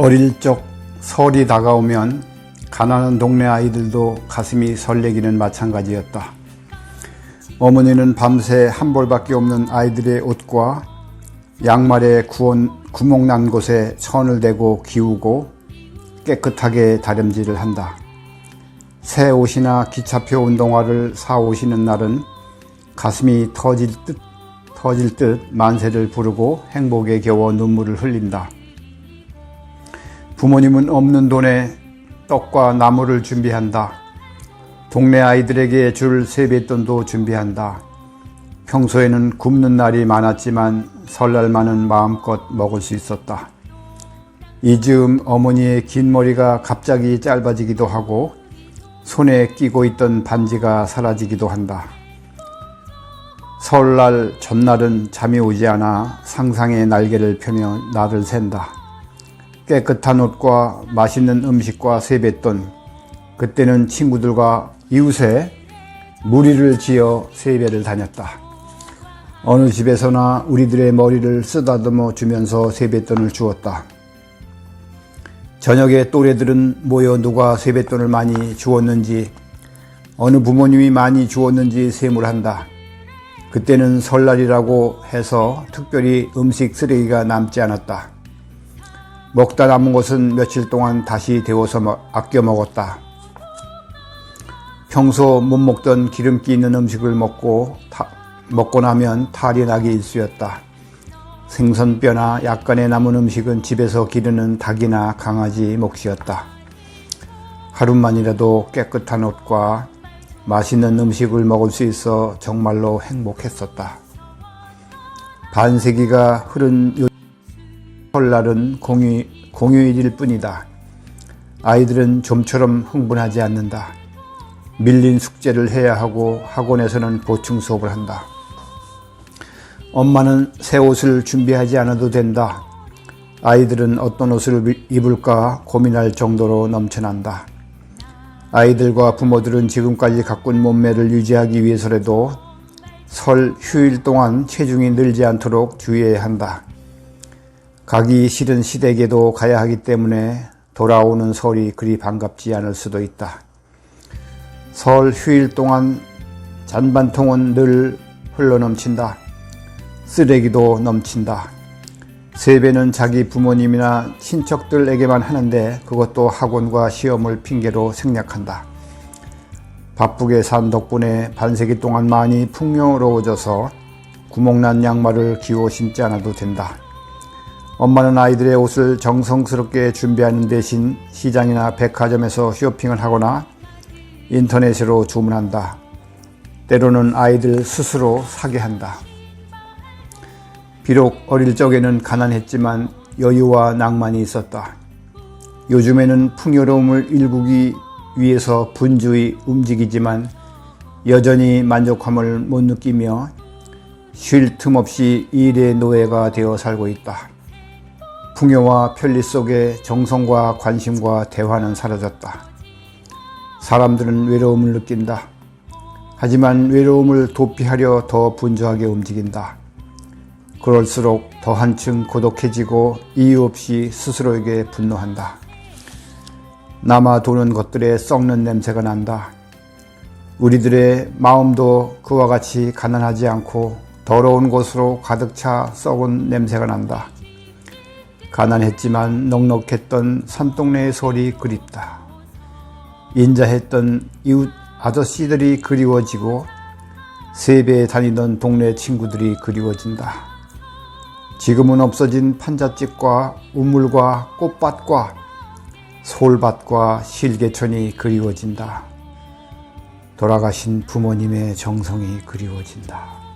어릴 적 설이 다가오면 가난한 동네 아이들도 가슴이 설레기는 마찬가지였다. 어머니는 밤새 한 벌밖에 없는 아이들의 옷과 양말에 구원, 구멍 난 곳에 천을 대고 기우고 깨끗하게 다림질을 한다. 새 옷이나 기차표 운동화를 사 오시는 날은 가슴이 터질 듯, 터질 듯 만세를 부르고 행복에 겨워 눈물을 흘린다. 부모님은 없는 돈에 떡과 나물을 준비한다. 동네 아이들에게 줄 세뱃돈도 준비한다. 평소에는 굶는 날이 많았지만 설날만은 마음껏 먹을 수 있었다. 이 즈음 어머니의 긴 머리가 갑자기 짧아지기도 하고 손에 끼고 있던 반지가 사라지기도 한다. 설날 전날은 잠이 오지 않아 상상의 날개를 펴며 나를 샌다. 깨끗한 옷과 맛있는 음식과 세뱃돈, 그때는 친구들과 이웃에 무리를 지어 세배를 다녔다. 어느 집에서나 우리들의 머리를 쓰다듬어 주면서 세뱃돈을 주었다. 저녁에 또래들은 모여 누가 세뱃돈을 많이 주었는지, 어느 부모님이 많이 주었는지 세물한다. 그때는 설날이라고 해서 특별히 음식 쓰레기가 남지 않았다. 먹다 남은 것은 며칠 동안 다시 데워서 아껴 먹었다. 평소 못 먹던 기름기 있는 음식을 먹고 타, 먹고 나면 탈이 나기 일쑤였다. 생선뼈나 약간의 남은 음식은 집에서 기르는 닭이나 강아지 몫이었다. 하루만이라도 깨끗한 옷과 맛있는 음식을 먹을 수 있어 정말로 행복했었다. 반세기가 흐른 요 설날은 공휴, 공휴일일 뿐이다. 아이들은 좀처럼 흥분하지 않는다. 밀린 숙제를 해야 하고 학원에서는 보충 수업을 한다. 엄마는 새 옷을 준비하지 않아도 된다. 아이들은 어떤 옷을 입을까 고민할 정도로 넘쳐난다. 아이들과 부모들은 지금까지 가꾼 몸매를 유지하기 위해서라도 설 휴일 동안 체중이 늘지 않도록 주의해야 한다. 가기 싫은 시댁에도 가야 하기 때문에 돌아오는 설이 그리 반갑지 않을 수도 있다. 설 휴일 동안 잔반통은 늘 흘러넘친다. 쓰레기도 넘친다. 세배는 자기 부모님이나 친척들에게만 하는데 그것도 학원과 시험을 핑계로 생략한다. 바쁘게 산 덕분에 반세기 동안 많이 풍요로워져서 구멍난 양말을 기워 신지 않아도 된다. 엄마는 아이들의 옷을 정성스럽게 준비하는 대신 시장이나 백화점에서 쇼핑을 하거나 인터넷으로 주문한다. 때로는 아이들 스스로 사게 한다. 비록 어릴 적에는 가난했지만 여유와 낭만이 있었다. 요즘에는 풍요로움을 일구기 위해서 분주히 움직이지만 여전히 만족함을 못 느끼며 쉴 틈 없이 일의 노예가 되어 살고 있다. 풍요와 편리 속에 정성과 관심과 대화는 사라졌다. 사람들은 외로움을 느낀다. 하지만 외로움을 도피하려 더 분주하게 움직인다. 그럴수록 더 한층 고독해지고 이유 없이 스스로에게 분노한다. 남아 도는 것들에 썩는 냄새가 난다. 우리들의 마음도 그와 같이 가난하지 않고 더러운 곳으로 가득 차 썩은 냄새가 난다. 가난했지만 넉넉했던 산동네의 소리 그립다. 인자했던 이웃 아저씨들이 그리워지고 세배에 다니던 동네 친구들이 그리워진다. 지금은 없어진 판잣집과 우물과 꽃밭과 솔밭과 실개천이 그리워진다. 돌아가신 부모님의 정성이 그리워진다.